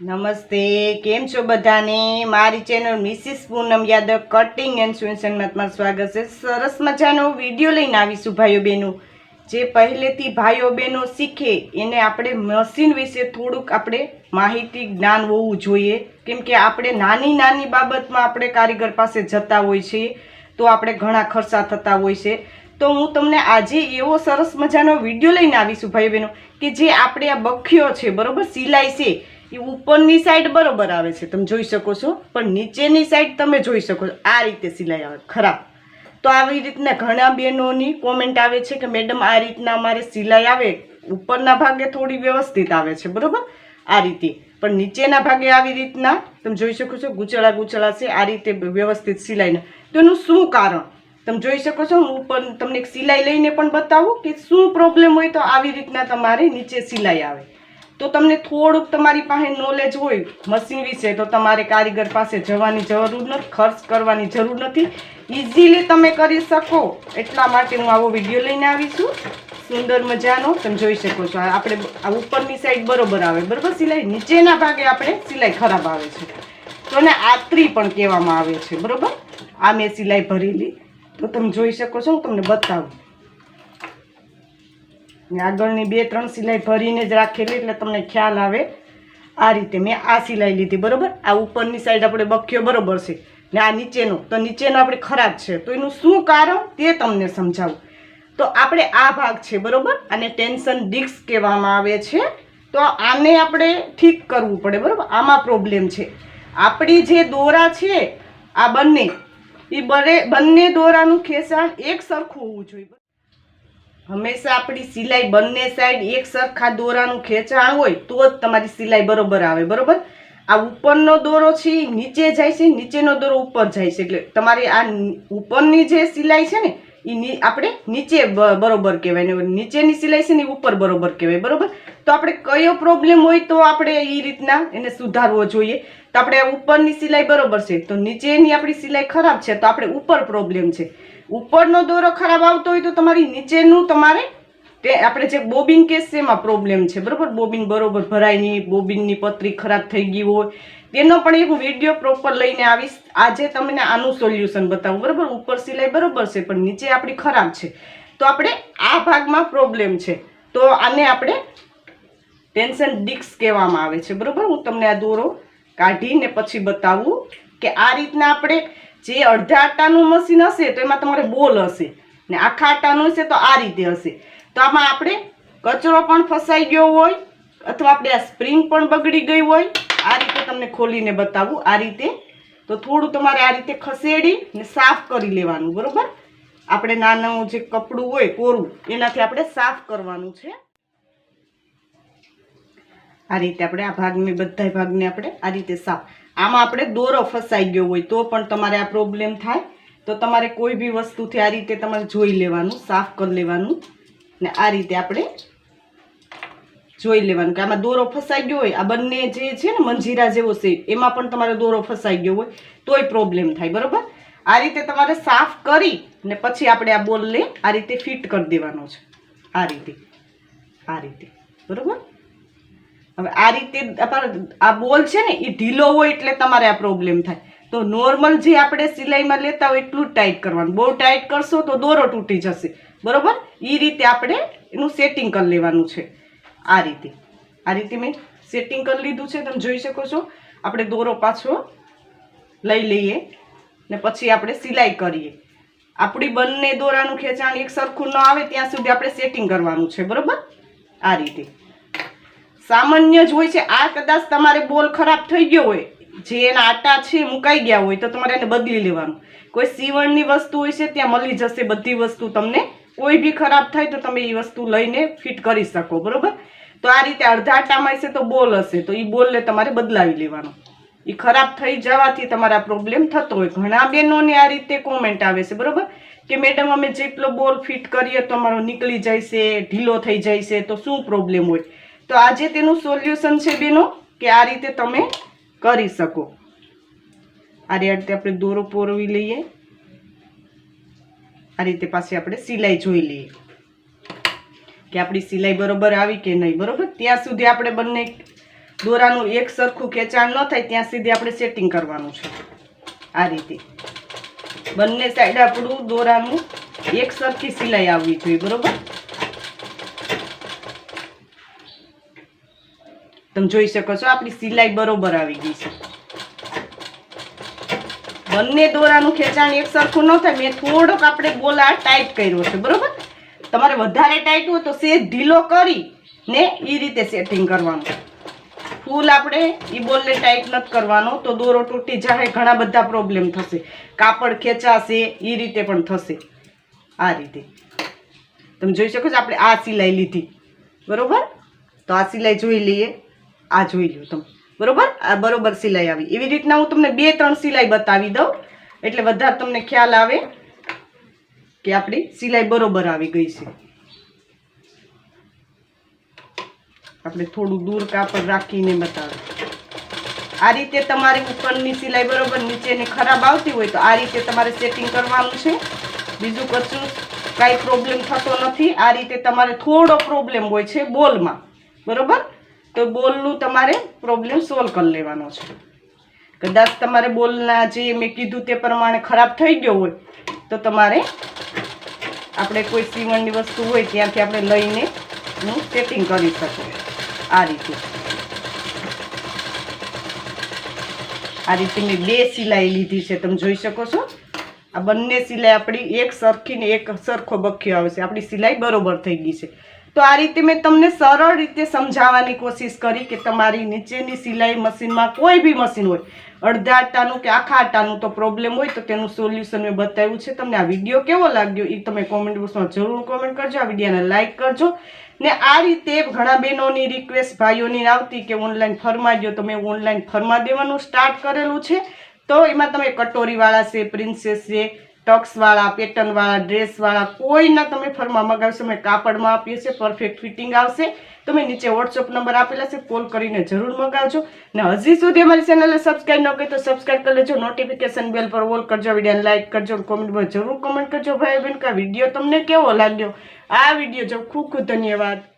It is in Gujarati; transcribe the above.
નમસ્તે, કેમ છો બધાને? મારી channel Mrs Poonam Yadav cutting and સ્વિન્સનમાં તમારું સ્વાગત છે. સરસ મજાનો વીડિયો લઈને આવીશું ભાઈઓ બહેનો. જે પહેલેથી ભાઈઓ બહેનો શીખે, એને આપણે મશીન વિશે થોડુંક આપણે માહિતી, જ્ઞાન હોવું જોઈએ. કેમ કે આપણે નાની નાની બાબતમાં આપણે કારીગર પાસે જતા હોય છીએ તો આપણે ઘણા ખર્ચા થતા હોય છે. તો હું તમને આજે એવો સરસ મજાનો વીડિયો લઈને આવીશું ભાઈ બહેનો, કે જે આપણે આ બખ્યો છે, બરાબર? સિલાઈ છે, એ ઉપરની સાઈડ બરોબર આવે છે, તમે જોઈ શકો છો, પણ નીચેની સાઈડ તમે જોઈ શકો છો, આ રીતે સિલાઈ આવે, ખરાબ. તો આવી રીતના ઘણા બહેનોની કોમેન્ટ આવે છે કે, મેડમ, આ રીતના અમારે સિલાઈ આવે, ઉપરના ભાગે થોડી વ્યવસ્થિત આવે છે, બરાબર? આ રીતે. પણ નીચેના ભાગે આવી રીતના, તમે જોઈ શકો છો ગુચળા ગુચળા છે, આ રીતે વ્યવસ્થિત સિલાઈને. તો એનું શું કારણ? તમે જોઈ શકો છો, હું પણ તમને એક સિલાઈ લઈને પણ બતાવું કે શું પ્રોબ્લેમ હોય તો આવી રીતના તમારે નીચે સિલાઈ આવે. તો તમને થોડુંક તમારી પાસે નોલેજ હોય મશીન વિશે, તો તમારે કારીગર પાસે જવાની જરૂર નથી, ખર્ચ કરવાની જરૂર નથી. ઇઝીલી તમે કરી શકો. એટલા માટે હું આવો વીડિયો લઈને આવી છું. સુંદર મજાનો, તમે જોઈ શકો છો આપણે આ ઉપરની સાઈડ બરોબર આવે, બરોબર? સિલાઈ નીચેના ભાગે આપણે સિલાઈ ખરાબ આવે છે. તો એને આત્રી પણ કહેવામાં આવે છે, બરોબર? આ મેં સિલાઈ ભરેલી. તો તમે જોઈ શકો છો, હું તમને બતાવું. આગળની બે, ત્રણ સિલાઈ ભરીને જ રાખેલી, એટલે તમને ખ્યાલ આવે આ રીતે મેં આ સિલાઈ લીધી, બરાબર? આ ઉપરની સાઈડ આપણે બખ્યો બરોબર છે. ને આ નીચેનો, તો નીચેનો આપણે ખરાબ છે. તો એનું શું કારણ? તે તમને સમજાવું. તો આપણે આ ભાગ છે, બરોબર? આને ટેન્શન ડિસ્ક કહેવામાં આવે છે. તો આને આપણે ઠીક કરવું પડે, બરાબર? આમાં પ્રોબ્લેમ છે. આપણી જે દોરા છે, આ બંને એ બને, બંને દોરાનું ખેંચાણ એક સરખું હોવું જોઈએ. હંમેશા આપણી સિલાઈ બંને સાઈડ એક સરખા દોરાનું ખેંચાણ હોય, તો જ તમારી સિલાઈ બરોબર આવે, બરોબર? આ ઉપરનો દોરો છે નીચે જાય છે, નીચેનો દોરો ઉપર જાય છે. એટલે તમારી આ ઉપરની જે સિલાઈ છે ને એ આપણે નીચે બરોબર કહેવાય. ને નીચેની સિલાઈ છે ને ઉપર બરોબર કહેવાય, બરોબર? તો આપણે કયો પ્રોબ્લેમ હોય તો આપણે એ રીતના એને સુધારવો જોઈએ. તો આપણે ઉપરની સિલાઈ બરોબર છે. તો નીચેની આપણી સિલાઈ ખરાબ છે, તો આપણે ઉપર પ્રોબ્લેમ છે. ઉપરનો દોરો ખરાબ આવતો હોય તો તમારી નીચેનું તમારે તે આપણે જે બોબિન કેસ એમાં પ્રોબ્લેમ છે, બરાબર? બોબિન બરોબર ભરાય નહીં બોબિનની પતરી ખરાબ થઈ ગઈ હોય. તેનો પણ એક વીડિયો પ્રોપર લઈને આવીશ. આજે તમને આનું સોલ્યુશન બતાવું, બરાબર? ઉપર સિલાઈ બરોબર છે, પણ નીચે આપણી ખરાબ છે. તો આપણે આ ભાગમાં પ્રોબ્લેમ છે. તો આને આપણે ટેન્શન ડિક્સ કહેવામાં આવે છે, બરાબર? હું તમને આ દોરો કાઢીને પછી બતાવું કે આ રીતના આપણે જે અડધા આટાનું મશીન હશે, તો એમાં તમારે બોલ હશે. ને આખા આટાનું હશે, તો આ રીતે હશે. તો આમાં આપણે કચરો પણ ફસાઈ ગયો હોય, અથવા આપણે આ સ્પ્રિંગ પણ બગડી ગઈ હોય, આ રીતે તમને ખોલીને બતાવું, આ રીતે. તો થોડું તમારે આ રીતે ખસેડી ને સાફ કરી લેવાનું, બરોબર? આપણે નાનું જે કપડું હોય, કોરું, એનાથી આપણે સાફ કરવાનું છે. આ રીતે આપણે આ ભાગને બધા ભાગને આપણે આ રીતે સાફ. આમાં આપણે દોરો ફસાઈ ગયો હોય, તો પણ તમારે આ પ્રોબ્લેમ થાય. તો તમારે કોઈ બી વસ્તુથી આ રીતે તમારે જોઈ લેવાનું, સાફ કરી લેવાનું. ને આ રીતે આપણે જોઈ લેવાનું કે આમાં દોરો ફસાઈ ગયો હોય, આ બંને જે છે ને મંજીરા જેવો છે એમાં પણ તમારે દોરો ફસાઈ ગયો હોય, તોય પ્રોબ્લેમ થાય, બરોબર? આ રીતે તમારે સાફ કરી ને પછી આપણે આ બોલને આ રીતે ફિટ કરી દેવાનો છે. આ રીતે. આ રીતે. બરોબર? હવે આ રીતે આ બોલ છે ને એ ઢીલો હોય એટલે તમારે આ પ્રોબ્લેમ થાય. તો નોર્મલ જે આપણે સિલાઈમાં લેતા હોય એટલું ટાઈટ કરવાનું. બહુ ટાઈટ કરશો તો દોરો તૂટી જશે. બરોબર? એ રીતે આપણે એનું સેટિંગ કરી લેવાનું છે. આ રીતે. આ રીતે મેં સેટિંગ કરી લીધું છે, તમે જોઈ શકો છો. આપણે દોરો પાછો લઈ લઈએ ને પછી આપણે સિલાઈ કરીએ. આપણી બંને દોરાનું ખેંચાણ એક સરખું ન આવે ત્યાં સુધી આપણે સેટિંગ કરવાનું છે, બરોબર? આ રીતે. સામાન્ય જ હોય છે, આ કદાચ તમારે બોલ ખરાબ થઈ ગયો હોય, જે એના આટા છે મુકાઈ ગયા હોય તો તમારે એને બદલી લેવાનું. કોઈ સીવણની વસ્તુ હોય છે, ત્યાં મળી જશે બધી વસ્તુ તમને કોઈ બી ખરાબ થાય તો તમે એ વસ્તુ લઈને ફિટ કરી શકો, બરોબર? તો આ રીતે અડધા આટામાં હશે તો બોલ હશે, તો એ બોલને તમારે બદલાવી લેવાનો. એ ખરાબ થઈ જવાથી તમારા પ્રોબ્લેમ થતો હોય. ઘણા બહેનોને આ રીતે કોમેન્ટ આવે છે, બરોબર? કે મેડમ, અમે જેટલો બોલ ફિટ કરીએ તો અમારો નીકળી જાય છે ઢીલો થઈ જાય છે તો શું પ્રોબ્લેમ હોય? તો આજે તેનું સોલ્યુશન છે બેનો, કે આ રીતે તમે કરી શકો. આ રીતે આપણે દોરો પોરવી લઈએ. આ રીતે પાછી આપણે સિલાઈ જોઈ લઈએ. કે આપણી સિલાઈ બરોબર આવી કે નહીં, બરોબર? ત્યાં સુધી આપણે બંને દોરાનું એક સરખું ખેંચાણ ન થાય, ત્યાં સુધી આપણે સેટિંગ કરવાનું છે. આ રીતે. બંને સાઈડ આપણું દોરાનું એક સરખી સિલાઈ આવવી જોઈએ, બરોબર? તમે જોઈ શકો છો, આપણી સિલાઈ બરોબર આવી ગઈ છે. બંને દોરાનું ખેંચાણ એક સરખું ન થાય. મેં થોડોક આપણે બોલા ટાઈટ કર્યો છે, બરાબર? તમારે વધારે ટાઈટ હોય તો સેજ ઢીલો કરી ને એ રીતે સેટિંગ કરવાનું. ફૂલ આપણે એ બોલને ટાઈટ નથી કરવાનો, તો દોરો તૂટી જાય ઘણા બધા પ્રોબ્લેમ થશે. કાપડ ખેંચાશે એ રીતે પણ થશે. આ રીતે. તમે જોઈ શકો છો, આપણે આ સિલાઈ લીધી. બરાબર? તો આ સિલાઈ જોઈ લઈએ, આ જોઈ લ્યો તમે. બરોબર? આ બરોબર સિલાઈ આવી. એવી રીતના હું તમને બે, ત્રણ સિલાઈ બતાવી દઉં. એટલે વધારે તમને ખ્યાલ આવે કે આપણી સિલાઈ બરોબર આવી ગઈ છે. આપણે થોડું દૂર કાપડ રાખીને બતાવે. આ રીતે તમારે ઉપરની સિલાઈ બરોબર નીચેની ખરાબ આવતી હોય તો આ રીતે તમારે સેટિંગ કરવાનું છે. બીજું કશું કાંઈ પ્રોબ્લેમ થતો નથી. આ રીતે તમારે થોડો પ્રોબ્લેમ હોય છે બોલમાં. બરોબર? તો બોલનું તમારે પ્રોબ્લેમ સોલ્વ કરી લેવાનો છે. કદાચ તમારે બોલના જે મેં કીધું તે પ્રમાણે ખરાબ થઈ ગયો હોય, તો તમારે આપણે કોઈ સીવણની વસ્તુ હોય ત્યાંથી આપણે લઈને હું સેટિંગ કરી શકું આ રીતે. આ રીતે મેં બે સિલાઈ લીધી છે, તમે જોઈ શકો છો. આ બંને સિલાઈ આપણી એક સરખી ને એક સરખો બખ્યો આવે છે. આપણી સિલાઈ બરોબર થઈ ગઈ છે. તો આ રીતે મેં તમને સરળ રીતે સમજાવવાની કોશિશ કરી કે તમારી નીચેની સિલાઈ મશીનમાં કોઈ બી મશીન હોય, અડધા આટાનું કે આખા આટાનું તો પ્રોબ્લેમ હોય તો તેનું સોલ્યુશન મેં બતાવ્યું છે. તમને આ વીડિયો કેવો લાગ્યો એ તમે કોમેન્ટ બોક્સમાં જરૂર કોમેન્ટ કરજો. આ વિડીયોને લાઇક કરજો. ને આ રીતે ઘણા બહેનોની રિક્વેસ્ટ ભાઈઓની આવતી કે ઓનલાઈન ફરમા દો તો મેં ઓનલાઈન ફરમા દેવાનું સ્ટાર્ટ કરેલું છે. તો એમાં તમે કટોરીવાળા છે પ્રિન્સેસ છે ટક્સવાળા પેટર્નવાળા ડ્રેસવાળા કોઈના તમે ફરમાં મગાવશો અમે કાપડમાં આપીએ છીએ પરફેક્ટ ફિટિંગ આવશે. તમે નીચે વોટ્સઅપ નંબર આપેલા છે કોલ કરીને જરૂર મગાવજો. ને હજી સુધી અમારી ચેનલને સબસ્ક્રાઈબ ન કરી તો સબસ્ક્રાઈબ કરી લેજો નોટિફિકેશન બેલ પર ઓલ કરજો વિડીયોને લાઇક કરજો કોમેન્ટમાં જરૂર કોમેન્ટ કરજો ભાઈ બહેન કે વીડિયો તમને કેવો લાગ્યો? આ વીડિયો જો ખૂબ ખૂબ ધન્યવાદ.